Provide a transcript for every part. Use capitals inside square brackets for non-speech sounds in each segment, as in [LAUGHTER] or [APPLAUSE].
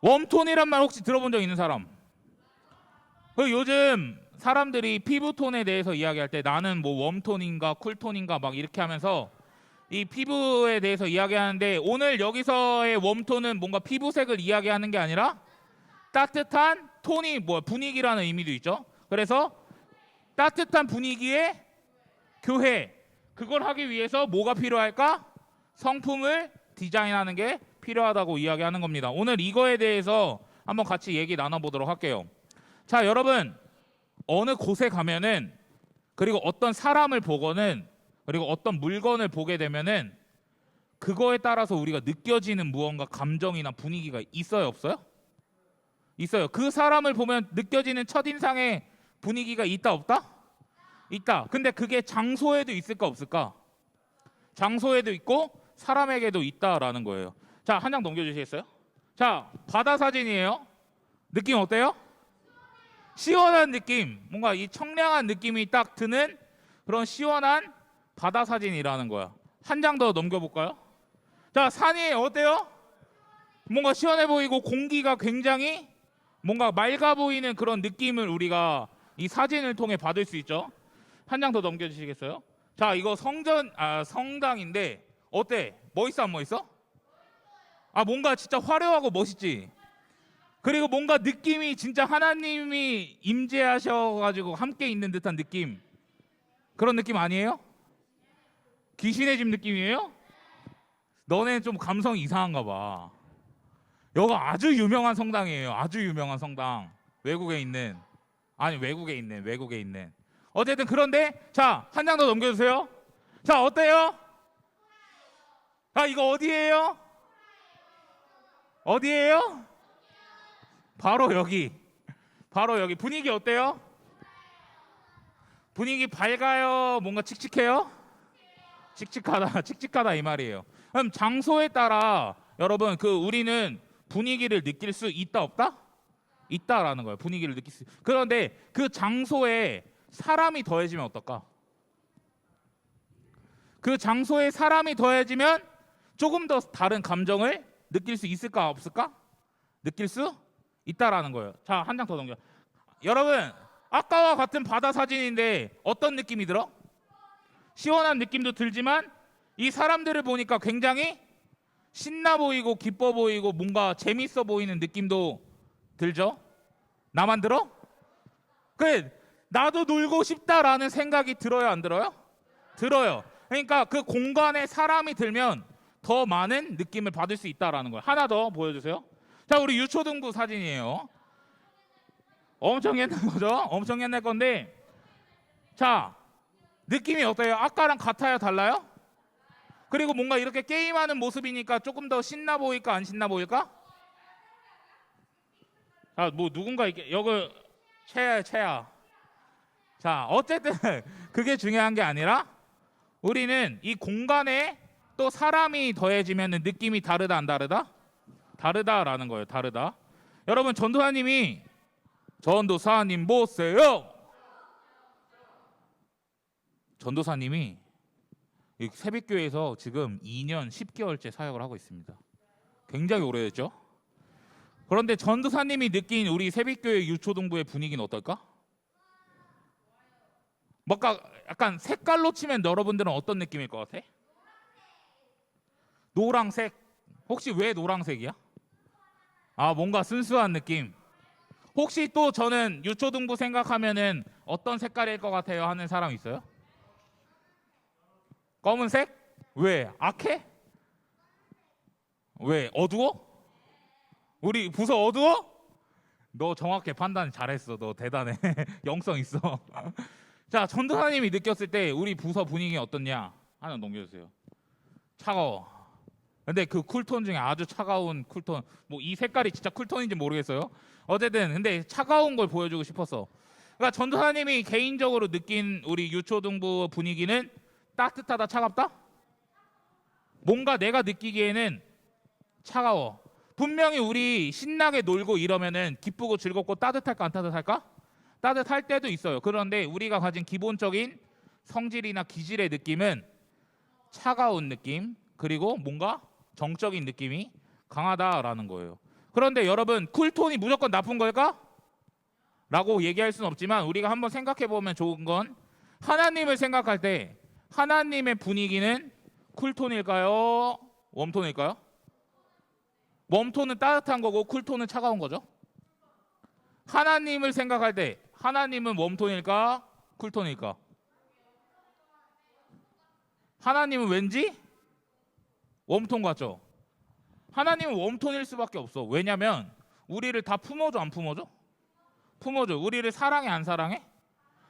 웜톤이란 말 혹시 들어본 적 있는 사람? 그 요즘 사람들이 피부톤에 대해서 이야기할 때 나는 뭐 웜톤인가 쿨톤인가 막 이렇게 하면서 이 피부에 대해서 이야기하는데 오늘 여기서의 웜톤은 뭔가 피부색을 이야기하는 게 아니라 따뜻한 톤이 뭐 분위기라는 의미도 있죠. 그래서 따뜻한 분위기의 교회 그걸 하기 위해서 뭐가 필요할까? 성품을 디자인하는 게 필요하다고 이야기하는 겁니다. 오늘 이거에 대해서 한번 같이 얘기 나눠보도록 할게요. 자, 여러분 어느 곳에 가면은 그리고 어떤 사람을 보거는 그리고 어떤 물건을 보게 되면은 그거에 따라서 우리가 느껴지는 무언가 감정이나 분위기가 있어요, 없어요? 있어요. 그 사람을 보면 느껴지는 첫인상의 분위기가 있다, 없다? 있다. 근데 그게 장소에도 있을까, 없을까? 장소에도 있고 사람에게도 있다라는 거예요. 자, 한 장 넘겨주시겠어요? 자, 바다 사진이에요. 느낌 어때요? 시원한 느낌, 뭔가 이 청량한 느낌이 딱 드는 그런 시원한 바다 사진이라는 거야. 한 장 더 넘겨볼까요? 자, 산이 어때요? 뭔가 시원해 보이고 공기가 굉장히 뭔가 맑아 보이는 그런 느낌을 우리가 이 사진을 통해 받을 수 있죠. 한 장 더 넘겨주시겠어요? 자, 이거 성전 아 성당인데 어때? 멋있어 안 멋있어? 아 뭔가 진짜 화려하고 멋있지. 그리고 뭔가 느낌이 진짜 하나님이 임재하셔가지고 함께 있는 듯한 느낌. 그런 느낌 아니에요? 귀신의 집 느낌이에요? 너네 좀 감성 이상한가 봐. 여가 아주 유명한 성당이에요. 아주 유명한 성당. 외국에 있는 아니 외국에 있는 외국에 있는. 어쨌든 그런데 자 한 장 더 넘겨주세요. 자 어때요? 아 이거 어디예요? 어디예요? 바로 여기. 바로 여기. 분위기 어때요? 분위기 밝아요? 뭔가 칙칙해요? 칙칙하다. [LAUGHS] 칙칙하다 이 말이에요. 그럼 장소에 따라 여러분 그 우리는 분위기를 느낄 수 있다 없다? 있다라는 거예요. 분위기를 느낄 수. 그런데 그 장소에 사람이 더해지면 어떨까? 그 장소에 사람이 더해지면 조금 더 다른 감정을 느낄 수 있을까 없을까? 느낄 수 있다라는 거예요. 자, 한 장 더 넘겨. 여러분, 아까와 같은 바다 사진인데 어떤 느낌이 들어? 시원한 느낌도 들지만 이 사람들을 보니까 굉장히 신나 보이고 기뻐 보이고 뭔가 재밌어 보이는 느낌도 들죠? 나만 들어? 그래, 나도 놀고 싶다라는 생각이 들어요, 안 들어요? 들어요. 그러니까 그 공간에 사람이 들면 더 많은 느낌을 받을 수 있다라는 거예요. 하나 더 보여주세요. 자, 우리 유초등부 사진이에요. 엄청 옛날 거죠? 엄청 옛날 건데, 자, 느낌이 어때요? 아까랑 같아요? 달라요? 그리고 뭔가 이렇게 게임하는 모습이니까 조금 더 신나 보일까 안 신나 보일까? 아, 뭐 누군가 이게 여기 채야 채야. 자, 어쨌든 [LAUGHS] 그게 중요한 게 아니라 우리는 이 공간에 또 사람이 더해지면 느낌이 다르다 안 다르다? 다르다라는 거예요. 다르다. 여러분 전도사님이 전도사님 보세요. 전도사님이 이 새벽교회에서 지금 2년 10개월째 사역을 하고 있습니다. 굉장히 오래됐죠? 그런데 전도사님이 느낀 우리 새벽교회 유초동부의 분위기는 어떨까? 뭔가 약간 색깔로 치면 여러분들은 어떤 느낌일 것 같아? 노랑색. 혹시 왜 노랑색이야? 아 뭔가 순수한 느낌. 혹시 또 저는 유초등부 생각하면은 어떤 색깔일 것 같아요 하는 사람 있어요? 검은색? 왜? 악해? 왜? 어두워? 우리 부서 어두워? 너 정확해 판단 잘했어. 너 대단해. [LAUGHS] 영성 있어. [LAUGHS] 자, 전도사님이 느꼈을 때 우리 부서 분위기 어떻냐? 하나 넘겨주세요. 차가워. 근데 그 쿨톤 중에 아주 차가운 쿨톤, 뭐 이 색깔이 진짜 쿨톤인지 모르겠어요. 어쨌든 근데 차가운 걸 보여주고 싶었어. 그러니까 전도사님이 개인적으로 느낀 우리 유초등부 분위기는 따뜻하다, 차갑다? 뭔가 내가 느끼기에는 차가워. 분명히 우리 신나게 놀고 이러면은 기쁘고 즐겁고 따뜻할까 안 따뜻할까? 따뜻할 때도 있어요. 그런데 우리가 가진 기본적인 성질이나 기질의 느낌은 차가운 느낌 그리고 뭔가 정적인 느낌이 강하다라는 거예요. 그런데 여러분 쿨톤이 무조건 나쁜 걸까? 라고 얘기할 수는 없지만 우리가 한번 생각해 보면 좋은 건 하나님을 생각할 때 하나님의 분위기는 쿨톤일까요? 웜톤일까요? 웜톤은 따뜻한 거고 쿨톤은 차가운 거죠. 하나님을 생각할 때 하나님은 웜톤일까? 쿨톤일까? 하나님은 왠지 웜톤 같죠? 하나님은 웜톤일 수밖에 없어. 왜냐면 우리를 다 품어줘 안 품어줘? 품어줘. 우리를 사랑해 안 사랑해?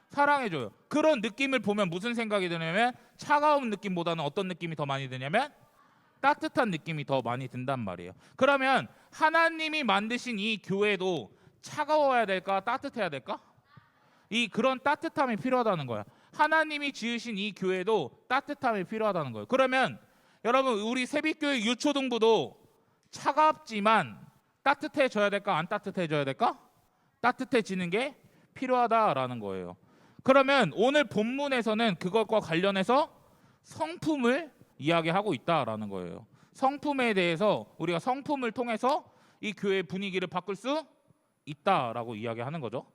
사랑해줘요. 그런 느낌을 보면 무슨 생각이 드냐면 차가운 느낌보다는 어떤 느낌이 더 많이 드냐면 따뜻한 느낌이 더 많이 든단 말이에요. 그러면 하나님이 만드신 이 교회도 차가워야 될까 따뜻해야 될까? 이 그런 따뜻함이 필요하다는 거야. 하나님이 지으신 이 교회도 따뜻함이 필요하다는 거예요. 그러면 여러분 우리 세빛교회 유초등부도 차갑지만 따뜻해져야 될까 안 따뜻해져야 될까? 따뜻해지는 게 필요하다라는 거예요. 그러면 오늘 본문에서는 그것과 관련해서 성품을 이야기하고 있다라는 거예요. 성품에 대해서 우리가 성품을 통해서 이 교회 분위기를 바꿀 수 있다라고 이야기하는 거죠.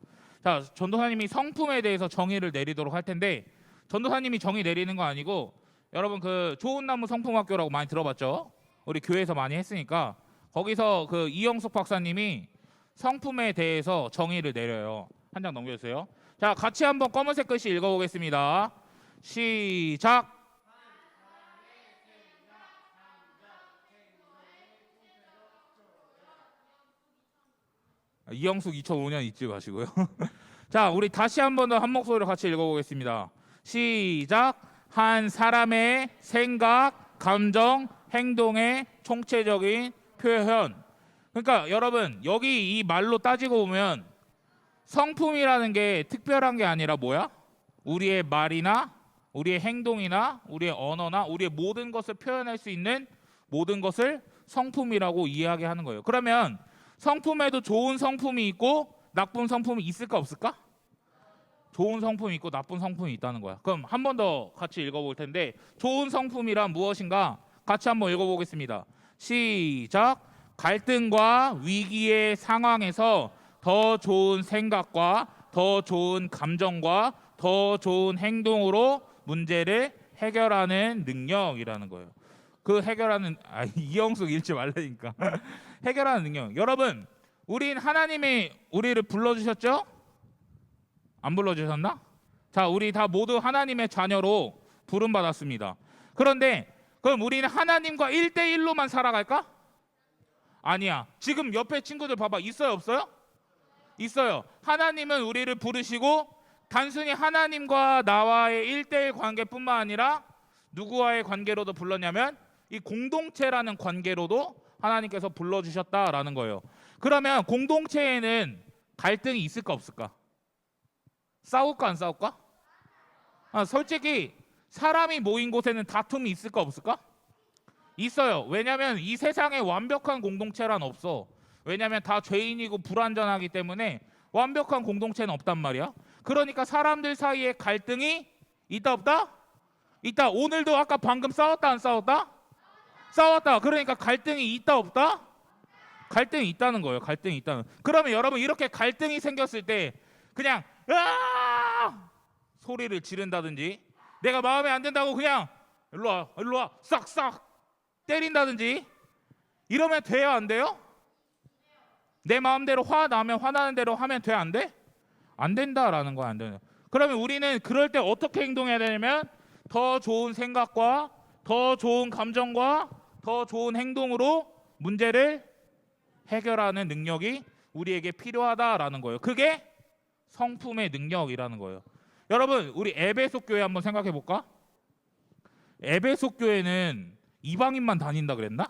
자, 전도사님이 성품에 대해서 정의를 내리도록 할 텐데 전도사님이 정의 내리는 거 아니고 여러분 그 좋은 나무 성품학교라고 많이 들어봤죠? 우리 교회에서 많이 했으니까 거기서 그 이영숙 박사님이 성품에 대해서 정의를 내려요. 한 장 넘겨주세요. 자, 같이 한번 검은색 글씨 읽어보겠습니다. 시작. 이영숙 2005년 잊지 마시고요. [LAUGHS] 자, 우리 다시 한 번 더 한 목소리로 같이 읽어보겠습니다. 시작. 한 사람의 생각, 감정, 행동의 총체적인 표현. 그러니까 여러분 여기 이 말로 따지고 보면 성품이라는 게 특별한 게 아니라 뭐야? 우리의 말이나 우리의 행동이나 우리의 언어나 우리의 모든 것을 표현할 수 있는 모든 것을 성품이라고 이야기하는 거예요. 그러면 성품에도 좋은 성품이 있고 나쁜 성품이 있을까 없을까? 좋은 성품이 있고 나쁜 성품이 있다는 거야. 그럼 한 번 더 같이 읽어볼 텐데 좋은 성품이란 무엇인가? 같이 한번 읽어보겠습니다. 시작. 갈등과 위기의 상황에서 더 좋은 생각과 더 좋은 감정과 더 좋은 행동으로 문제를 해결하는 능력이라는 거예요. 그 해결하는 아 [LAUGHS] 이영숙 읽지 말라니까 [LAUGHS] 해결하는 능력. 여러분, 우린 하나님이 우리를 불러주셨죠? 안 불러주셨나? 자, 우리 다 모두 하나님의 자녀로 부름 받았습니다. 그런데 그럼 우리는 하나님과 1대1로만 살아갈까? 아니야. 지금 옆에 친구들 봐봐. 있어요, 없어요? 있어요. 하나님은 우리를 부르시고 단순히 하나님과 나와의 1대1 관계뿐만 아니라 누구와의 관계로도 불렀냐면 이 공동체라는 관계로도 하나님께서 불러주셨다라는 거예요. 그러면 공동체에는 갈등이 있을까 없을까? 싸울까 안 싸울까? 아, 솔직히 사람이 모인 곳에는 다툼이 있을까 없을까? 있어요. 왜냐하면 이 세상에 완벽한 공동체란 없어. 왜냐하면 다 죄인이고 불완전하기 때문에 완벽한 공동체는 없단 말이야. 그러니까 사람들 사이에 갈등이 있다 없다? 있다. 오늘도 아까 방금 싸웠다 안 싸웠다? 싸웠다. 그러니까 갈등이 있다 없다? 갈등이 있다는 거예요. 갈등이 있다는. 그러면 여러분 이렇게 갈등이 생겼을 때 그냥 아! 소리를 지른다든지 내가 마음에 안 든다고 그냥 일로 와 일로 와 싹싹 때린다든지 이러면 돼요 안 돼요? 내 마음대로 화 나면 화나는 대로 하면 돼 안 돼? 안 된다라는 거야 안 되는. 그러면 우리는 그럴 때 어떻게 행동해야 되냐면 더 좋은 생각과 더 좋은 감정과 더 좋은 행동으로 문제를 해결하는 능력이 우리에게 필요하다라는 거예요. 그게 성품의 능력이라는 거예요. 여러분, 우리 에베소 교회 한번 생각해 볼까? 에베소 교회는 이방인만 다닌다 그랬나?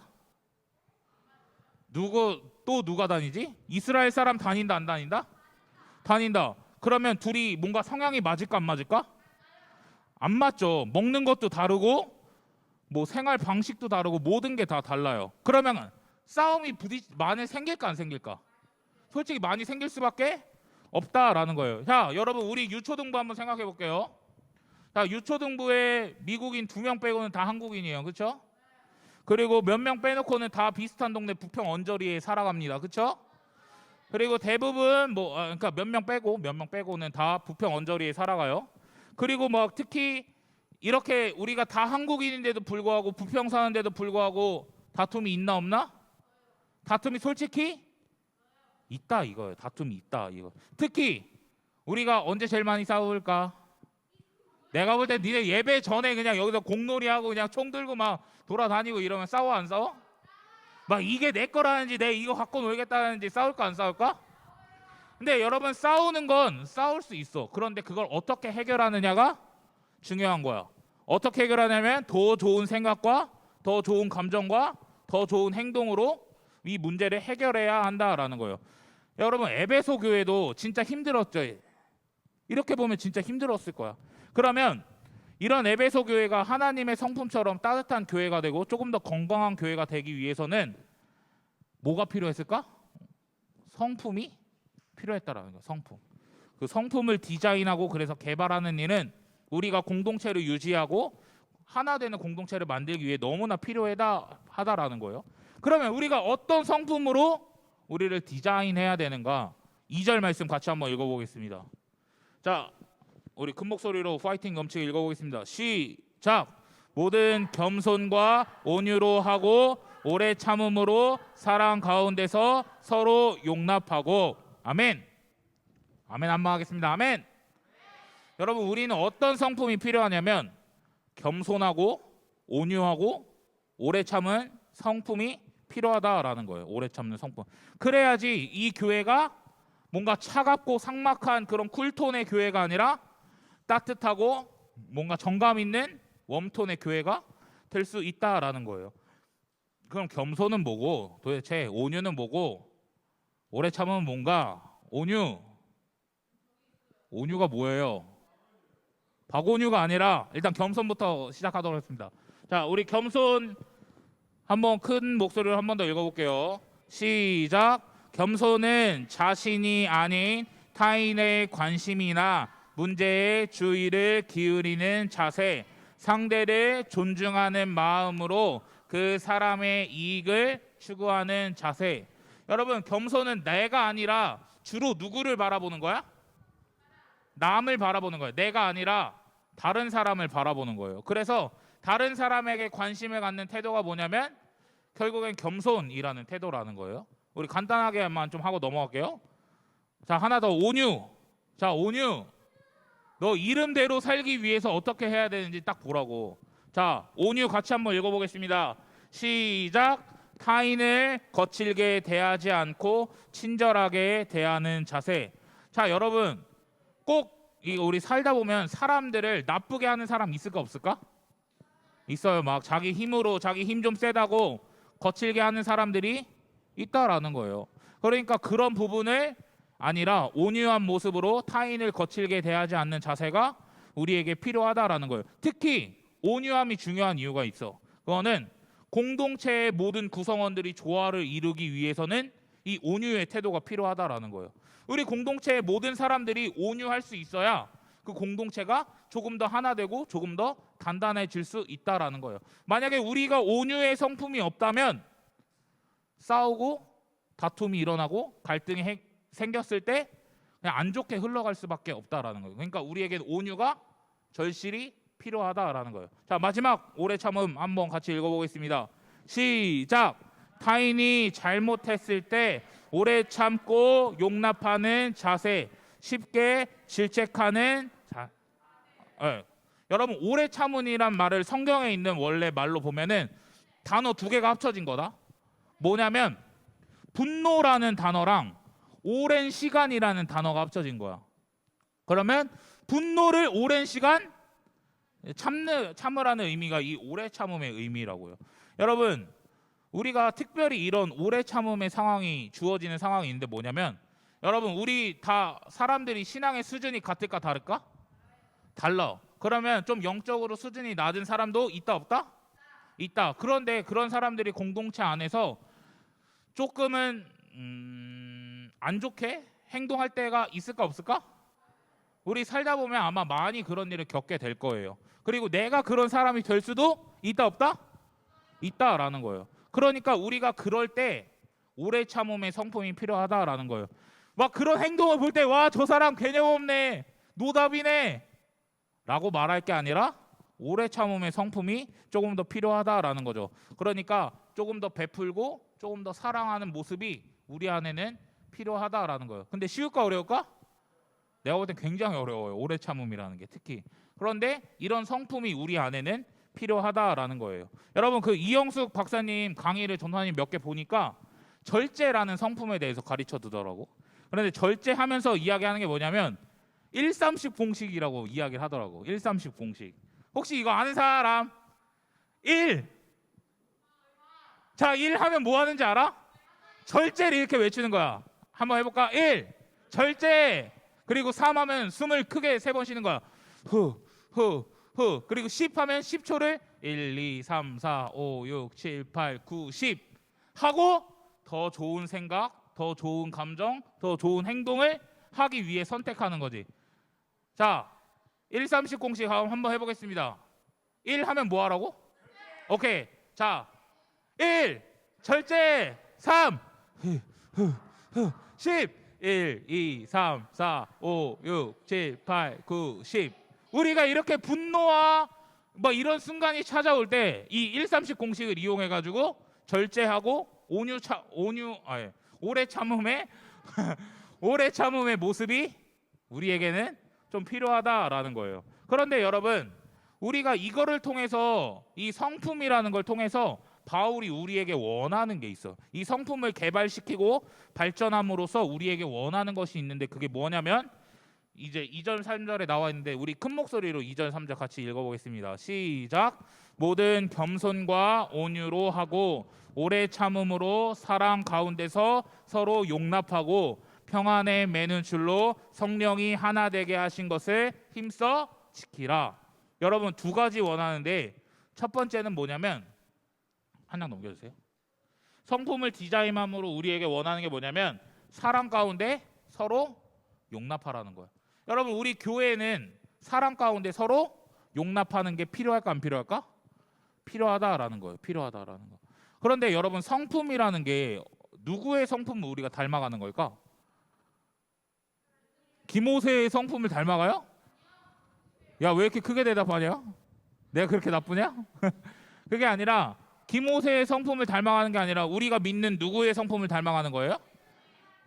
누구 또 누가 다니지? 이스라엘 사람 다닌다 안 다닌다? 다닌다. 그러면 둘이 뭔가 성향이 맞을까 안 맞을까? 안 맞죠. 먹는 것도 다르고 뭐 생활 방식도 다르고 모든 게 다 달라요. 그러면 싸움이 부딪 많이 생길까 안 생길까? 솔직히 많이 생길 수밖에 없다라는 거예요. 자, 여러분 우리 유초등부 한번 생각해 볼게요. 자, 유초등부에 미국인 두 명 빼고는 다 한국인이에요. 그렇죠? 그리고 몇 명 빼놓고는 다 비슷한 동네 부평 언저리에 살아갑니다. 그렇죠? 그리고 대부분 뭐 아, 그러니까 몇 명 빼고 몇 명 빼고는 다 부평 언저리에 살아가요. 그리고 막 특히 이렇게 우리가 다 한국인인데도 불구하고 부평 사는데도 불구하고 다툼이 있나 없나? 다툼이 솔직히 있다 이거예요. 다툼이 있다 이거. 특히 우리가 언제 제일 많이 싸울까? 내가 볼 때 니네 예배 전에 그냥 여기서 공놀이 하고 그냥 총 들고 막 돌아다니고 이러면 싸워 안 싸워? 막 이게 내 거라는지 내 이거 갖고 놀겠다는지 싸울까 안 싸울까? 근데 여러분 싸우는 건 싸울 수 있어. 그런데 그걸 어떻게 해결하느냐가 중요한 거야. 어떻게 해결하냐면 더 좋은 생각과 더 좋은 감정과 더 좋은 행동으로 이 문제를 해결해야 한다라는 거예요. 여러분 에베소 교회도 진짜 힘들었죠. 이렇게 보면 진짜 힘들었을 거야. 그러면 이런 에베소 교회가 하나님의 성품처럼 따뜻한 교회가 되고 조금 더 건강한 교회가 되기 위해서는 뭐가 필요했을까? 성품이 필요했다라는 거야. 성품. 그 성품을 디자인하고 그래서 개발하는 일은 우리가 공동체를 유지하고 하나 되는 공동체를 만들기 위해 너무나 필요하다 하다라는 거예요. 그러면 우리가 어떤 성품으로 우리를 디자인해야 되는가? 2절 말씀 같이 한번 읽어보겠습니다. 자, 우리 큰 목소리로 파이팅 넘치게 읽어보겠습니다. 시작. 모든 겸손과 온유로 하고 오래 참음으로 사랑 가운데서 서로 용납하고 아멘. 아멘 한번 하겠습니다. 아멘. 여러분 우리는 어떤 성품이 필요하냐면 겸손하고 온유하고 오래 참은 성품이 필요하다라는 거예요. 오래 참는 성품. 그래야지 이 교회가 뭔가 차갑고 삭막한 그런 쿨톤의 교회가 아니라 따뜻하고 뭔가 정감 있는 웜톤의 교회가 될 수 있다라는 거예요. 그럼 겸손은 뭐고 도대체 온유는 뭐고 오래 참으면 뭔가 온유 온유가 뭐예요? 박온유가 아니라 일단 겸손부터 시작하도록 하겠습니다. 자, 우리 겸손 한번 큰 목소리로 한 번 더 읽어볼게요. 시작. 겸손은 자신이 아닌 타인의 관심이나 문제에 주의를 기울이는 자세, 상대를 존중하는 마음으로 그 사람의 이익을 추구하는 자세. 여러분, 겸손은 내가 아니라 주로 누구를 바라보는 거야? 남을 바라보는 거예요. 내가 아니라 다른 사람을 바라보는 거예요. 그래서 다른 사람에게 관심을 갖는 태도가 뭐냐면 결국엔 겸손이라는 태도라는 거예요. 우리 간단하게만 좀 하고 넘어갈게요. 자, 하나 더 온유. 자, 온유. 너 이름대로 살기 위해서 어떻게 해야 되는지 딱 보라고. 자, 온유 같이 한번 읽어보겠습니다. 시작. 타인을 거칠게 대하지 않고 친절하게 대하는 자세. 자, 여러분 꼭 우리 살다 보면 사람들을 나쁘게 하는 사람 있을까 없을까? 있어요. 막 자기 힘으로 자기 힘 좀 세다고 거칠게 하는 사람들이 있다라는 거예요. 그러니까 그런 부분을 아니라 온유한 모습으로 타인을 거칠게 대하지 않는 자세가 우리에게 필요하다라는 거예요. 특히 온유함이 중요한 이유가 있어. 그거는 공동체의 모든 구성원들이 조화를 이루기 위해서는 이 온유의 태도가 필요하다라는 거예요. 우리 공동체의 모든 사람들이 온유할 수 있어야 그 공동체가 조금 더 하나 되고 조금 더 단단해질 수 있다라는 거예요. 만약에 우리가 온유의 성품이 없다면 싸우고 다툼이 일어나고 갈등이 해- 생겼을 때 그냥 안 좋게 흘러갈 수밖에 없다라는 거예요. 그러니까 우리에게 온유가 절실히 필요하다라는 거예요. 자 마지막 오래 참음 한번 같이 읽어보겠습니다. 시작. 타인이 잘못했을 때 오래 참고 용납하는 자세, 쉽게 질책하는 자. 예. 여러분 오래 참은이란 말을 성경에 있는 원래 말로 보면은 단어 두 개가 합쳐진 거다. 뭐냐면 분노라는 단어랑 오랜 시간이라는 단어가 합쳐진 거야. 그러면 분노를 오랜 시간 참는 참으라는 의미가 이 오래 참음의 의미라고요. 여러분 우리가 특별히 이런 오래 참음의 상황이 주어지는 상황이 있는데 뭐냐면 여러분 우리 다 사람들이 신앙의 수준이 같을까 다를까? 달라. 그러면 좀 영적으로 수준이 낮은 사람도 있다 없다? 있다. 그런데 그런 사람들이 공동체 안에서 조금은 음, 안 좋게 행동할 때가 있을까 없을까? 우리 살다 보면 아마 많이 그런 일을 겪게 될 거예요. 그리고 내가 그런 사람이 될 수도 있다 없다? 있다라는 거예요. 그러니까 우리가 그럴 때 오래 참음의 성품이 필요하다라는 거예요. 막 그런 행동을 볼 때 와 저 사람 개념 없네 노답이네 라고 말할 게 아니라 오래 참음의 성품이 조금 더 필요하다라는 거죠. 그러니까 조금 더 베풀고 조금 더 사랑하는 모습이 우리 안에는 필요하다라는 거예요. 근데 쉬울까 어려울까? 내가 볼 땐 굉장히 어려워요. 오래 참음이라는 게 특히. 그런데 이런 성품이 우리 안에는 필요하다라는 거예요. 여러분 그 이영숙 박사님 강의를 전사님 몇 개 보니까 절제라는 성품에 대해서 가르쳐 두더라고. 그런데 절제하면서 이야기하는 게 뭐냐면 130 공식이라고 이야기를 하더라고. 130 공식. 혹시 이거 아는 사람? 1. 자, 1 하면 뭐 하는지 알아? 절제를 이렇게 외치는 거야. 한번 해 볼까? 1. 절제. 그리고 3 하면 숨을 크게 세 번 쉬는 거야. 후, 후, 후. 그리고 10 하면 10초를 1, 2, 3, 4, 5, 6, 7, 8, 9, 10 하고 더 좋은 생각, 더 좋은 감정, 더 좋은 행동을 하기 위해 선택하는 거지. 자, 1, 30 공식 한번 해보겠습니다. 1 하면 뭐 하라고? 오케이. 자, 1 절제 3 10 1 2 3 4 5 6 7 8 9 10 우리가 이렇게 분노와 뭐 이런 순간이 찾아올 때 이 1, 30 공식을 이용해 가지고 절제하고 온유 차 온유 아니 오래 참음의 [LAUGHS] 오래 참음의 모습이 우리에게는 좀 필요하다라는 거예요. 그런데 여러분 우리가 이거를 통해서 이 성품이라는 걸 통해서 바울이 우리에게 원하는 게 있어. 이 성품을 개발시키고 발전함으로써 우리에게 원하는 것이 있는데 그게 뭐냐면 이제 2절 3절에 나와 있는데 우리 큰 목소리로 2절 3절 같이 읽어보겠습니다. 시작. 모든 겸손과 온유로 하고 오래 참음으로 사랑 가운데서 서로 용납하고 평안에 매는 줄로 성령이 하나 되게 하신 것을 힘써 지키라. 여러분 두 가지 원하는데 첫 번째는 뭐냐면 한 장 넘겨주세요. 성품을 디자인함으로 우리에게 원하는 게 뭐냐면 사랑 가운데 서로 용납하라는 거예요. 여러분 우리 교회는 사랑 가운데 서로 용납하는 게 필요할까 안 필요할까? 필요하다라는 거예요. 필요하다라는 거. 그런데 여러분 성품이라는 게 누구의 성품을 우리가 닮아가는 걸까? 김호세의 성품을 닮아가요? 야 왜 이렇게 크게 대답하냐? 내가 그렇게 나쁘냐? [LAUGHS] 그게 아니라 김호세의 성품을 닮아가는 게 아니라 우리가 믿는 누구의 성품을 닮아가는 거예요?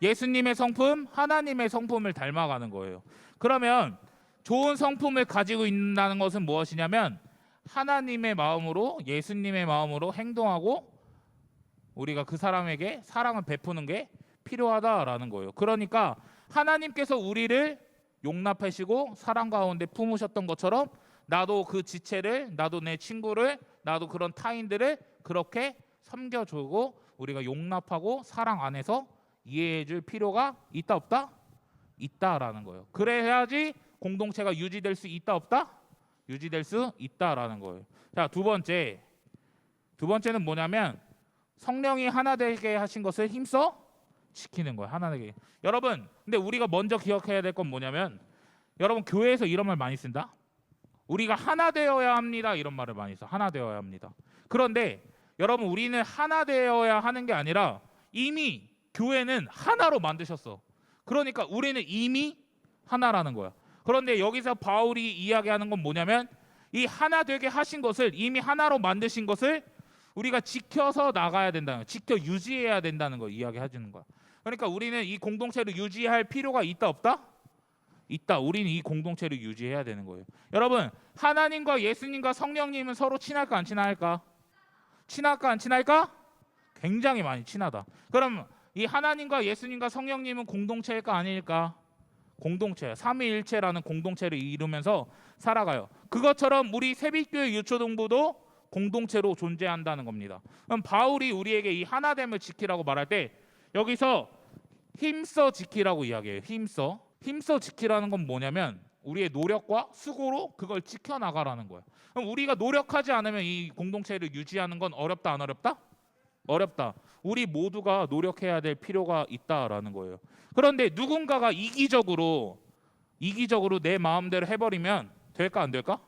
예수님의 성품, 하나님의 성품을 닮아가는 거예요. 그러면 좋은 성품을 가지고 있다는 것은 무엇이냐면 하나님의 마음으로 예수님의 마음으로 행동하고 우리가 그 사람에게 사랑을 베푸는 게 필요하다라는 거예요. 그러니까 하나님께서 우리를 용납하시고 사랑 가운데 품으셨던 것처럼 나도 그 지체를 나도 내 친구를 나도 그런 타인들을 그렇게 섬겨주고 우리가 용납하고 사랑 안에서 이해해줄 필요가 있다 없다? 있다라는 거예요. 그래야지 공동체가 유지될 수 있다 없다? 유지될 수 있다라는 거예요. 자 두 번째 두 번째는 뭐냐면 성령이 하나 되게 하신 것을 힘써 지키는 거예요. 하나 되게. 여러분, 근데 우리가 먼저 기억해야 될 건 뭐냐면 여러분 교회에서 이런 말 많이 쓴다. 우리가 하나 되어야 합니다. 이런 말을 많이 써. 하나 되어야 합니다. 그런데 여러분 우리는 하나 되어야 하는 게 아니라 이미 교회는 하나로 만드셨어. 그러니까 우리는 이미 하나라는 거야. 그런데 여기서 바울이 이야기하는 건 뭐냐면 이 하나 되게 하신 것을 이미 하나로 만드신 것을 우리가 지켜서 나가야 된다는 거, 지켜 유지해야 된다는 거 이야기해 주는 거야. 그러니까 우리는 이 공동체를 유지할 필요가 있다 없다? 있다. 우리는 이 공동체를 유지해야 되는 거예요. 여러분, 하나님과 예수님과 성령님은 서로 친할까 안 친할까? 친할까 안 친할까? 굉장히 많이 친하다. 그럼 이 하나님과 예수님과 성령님은 공동체일까 아닐까? 공동체, 삼위일체라는 공동체를 이루면서 살아가요. 그것처럼 우리 세빛교회 유초동부도 공동체로 존재한다는 겁니다. 그럼 바울이 우리에게 이 하나됨을 지키라고 말할 때 여기서 힘써 지키라고 이야기해요. 힘써. 힘써 지키라는 건 뭐냐면 우리의 노력과 수고로 그걸 지켜 나가라는 거예요. 그럼 우리가 노력하지 않으면 이 공동체를 유지하는 건 어렵다 안 어렵다? 어렵다. 우리 모두가 노력해야 될 필요가 있다라는 거예요. 그런데 누군가가 이기적으로 이기적으로 내 마음대로 해버리면 될까 안 될까?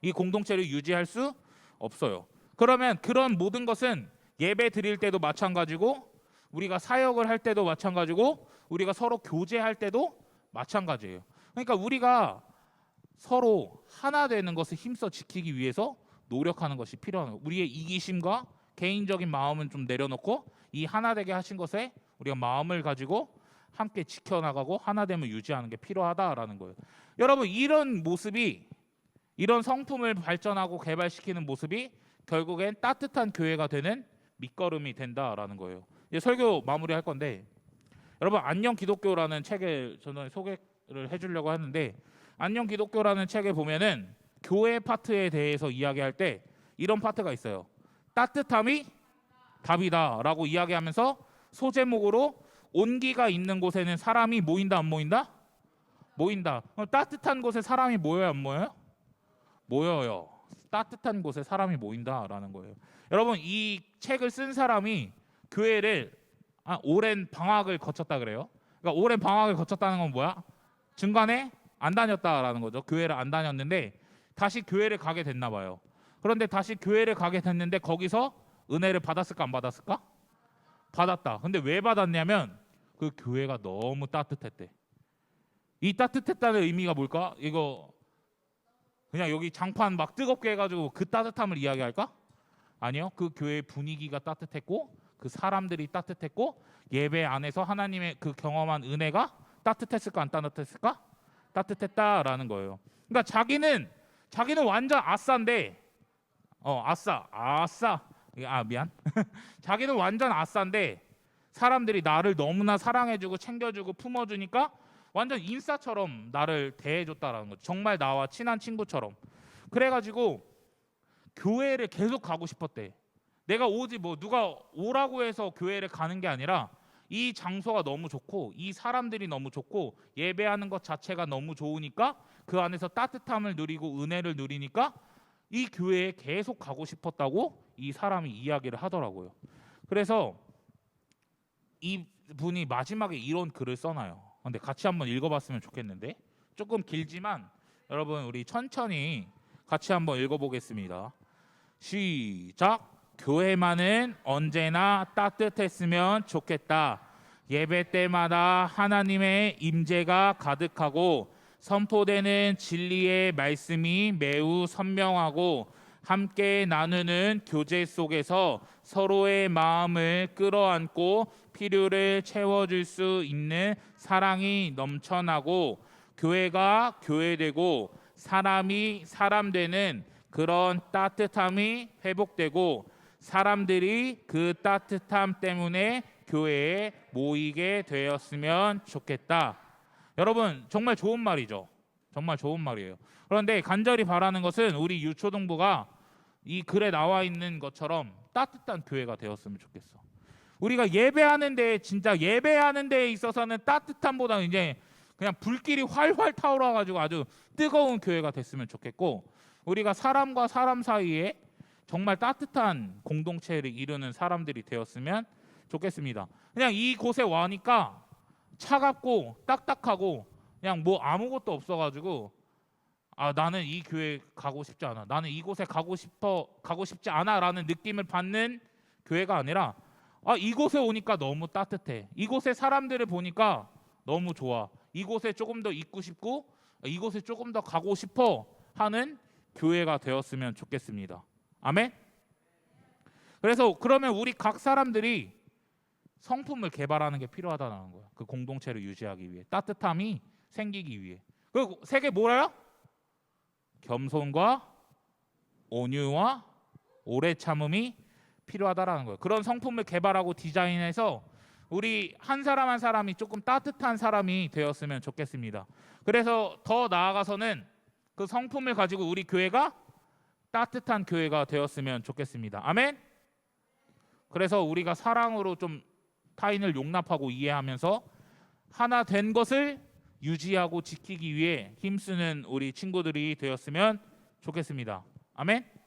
이 공동체를 유지할 수 없어요. 그러면 그런 모든 것은 예배 드릴 때도 마찬가지고 우리가 사역을 할 때도 마찬가지고 우리가 서로 교제할 때도 마찬가지예요. 그러니까 우리가 서로 하나 되는 것을 힘써 지키기 위해서 노력하는 것이 필요한. 우리의 이기심과 개인적인 마음은 좀 내려놓고 이 하나 되게 하신 것에 우리가 마음을 가지고 함께 지켜나가고 하나됨을 유지하는 게 필요하다라는 거예요. 여러분 이런 모습이 이런 성품을 발전하고 개발시키는 모습이 결국엔 따뜻한 교회가 되는 밑거름이 된다라는 거예요. 이제 설교 마무리할 건데 여러분 안녕 기독교라는 책을 저는 소개를 해주려고 하는데 안녕 기독교라는 책에 보면은 교회 파트에 대해서 이야기할 때 이런 파트가 있어요. 따뜻함이 답이다라고 이야기하면서 소제목으로 온기가 있는 곳에는 사람이 모인다 안 모인다? 모인다. 따뜻한 곳에 사람이 모여요 안 모여요? 모여요. 따뜻한 곳에 사람이 모인다라는 거예요. 여러분 이 책을 쓴 사람이 교회를 아, 오랜 방학을 거쳤다 그래요. 그러니까 오랜 방학을 거쳤다는 건 뭐야? 중간에 안 다녔다라는 거죠. 교회를 안 다녔는데 다시 교회를 가게 됐나 봐요. 그런데 다시 교회를 가게 됐는데 거기서 은혜를 받았을까 안 받았을까? 받았다. 근데 왜 받았냐면 그 교회가 너무 따뜻했대. 이 따뜻했다는 의미가 뭘까? 이거 그냥 여기 장판 막 뜨겁게 해가지고 그 따뜻함을 이야기할까? 아니요. 그 교회 분위기가 따뜻했고 그 사람들이 따뜻했고 예배 안에서 하나님의 그 경험한 은혜가 따뜻했을까 안 따뜻했을까? 따뜻했다라는 거예요. 그러니까 자기는 자기는 완전 아싸인데 어 아싸 아싸 아 미안 [LAUGHS] 자기는 완전 아싸인데 사람들이 나를 너무나 사랑해주고 챙겨주고 품어주니까 완전 인싸처럼 나를 대해줬다라는 거죠. 정말 나와 친한 친구처럼. 그래가지고 교회를 계속 가고 싶었대. 내가 오지 뭐 누가 오라고 해서 교회를 가는 게 아니라 이 장소가 너무 좋고 이 사람들이 너무 좋고 예배하는 것 자체가 너무 좋으니까 그 안에서 따뜻함을 누리고 은혜를 누리니까 이 교회에 계속 가고 싶었다고 이 사람이 이야기를 하더라고요. 그래서 이 분이 마지막에 이런 글을 써놔요. 근데 같이 한번 읽어봤으면 좋겠는데 조금 길지만 여러분 우리 천천히 같이 한번 읽어보겠습니다. 시작. 교회만은 언제나 따뜻했으면 좋겠다. 예배 때마다 하나님의 임재가 가득하고 선포되는 진리의 말씀이 매우 선명하고 함께 나누는 교제 속에서 서로의 마음을 끌어안고 필요를 채워줄 수 있는 사랑이 넘쳐나고 교회가 교회되고 사람이 사람 되는 그런 따뜻함이 회복되고 사람들이 그 따뜻함 때문에 교회에 모이게 되었으면 좋겠다. 여러분 정말 좋은 말이죠. 정말 좋은 말이에요. 그런데 간절히 바라는 것은 우리 유초동부가 이 글에 나와 있는 것처럼 따뜻한 교회가 되었으면 좋겠어. 우리가 예배하는 데 진짜 예배하는 데에 있어서는 따뜻함보다는 이제 그냥 불길이 활활 타오르 가지고 아주 뜨거운 교회가 됐으면 좋겠고 우리가 사람과 사람 사이에 정말 따뜻한 공동체를 이루는 사람들이 되었으면 좋겠습니다. 그냥 이곳에 와니까 차갑고 딱딱하고 그냥 뭐 아무것도 없어가지고 아 나는 이 교회 가고 싶지 않아. 나는 이곳에 가고 싶어 가고 싶지 않아라는 느낌을 받는 교회가 아니라 아 이곳에 오니까 너무 따뜻해. 이곳에 사람들을 보니까 너무 좋아. 이곳에 조금 더 있고 싶고 이곳에 조금 더 가고 싶어 하는 교회가 되었으면 좋겠습니다. 아멘. 그래서 그러면 우리 각 사람들이 성품을 개발하는 게 필요하다는 거야. 그 공동체를 유지하기 위해 따뜻함이 생기기 위해. 그세개 뭐라요? 겸손과 온유와 오래 참음이 필요하다라는 거예요. 그런 성품을 개발하고 디자인해서 우리 한 사람 한 사람이 조금 따뜻한 사람이 되었으면 좋겠습니다. 그래서 더 나아가서는 그 성품을 가지고 우리 교회가 따뜻한 교회가 되었으면 좋겠습니다. 아멘. 그래서 우리가 사랑으로 좀 타인을 용납하고 이해하면서 하나 된 것을 유지하고 지키기 위해 힘쓰는 우리 친구들이 되었으면 좋겠습니다. 아멘.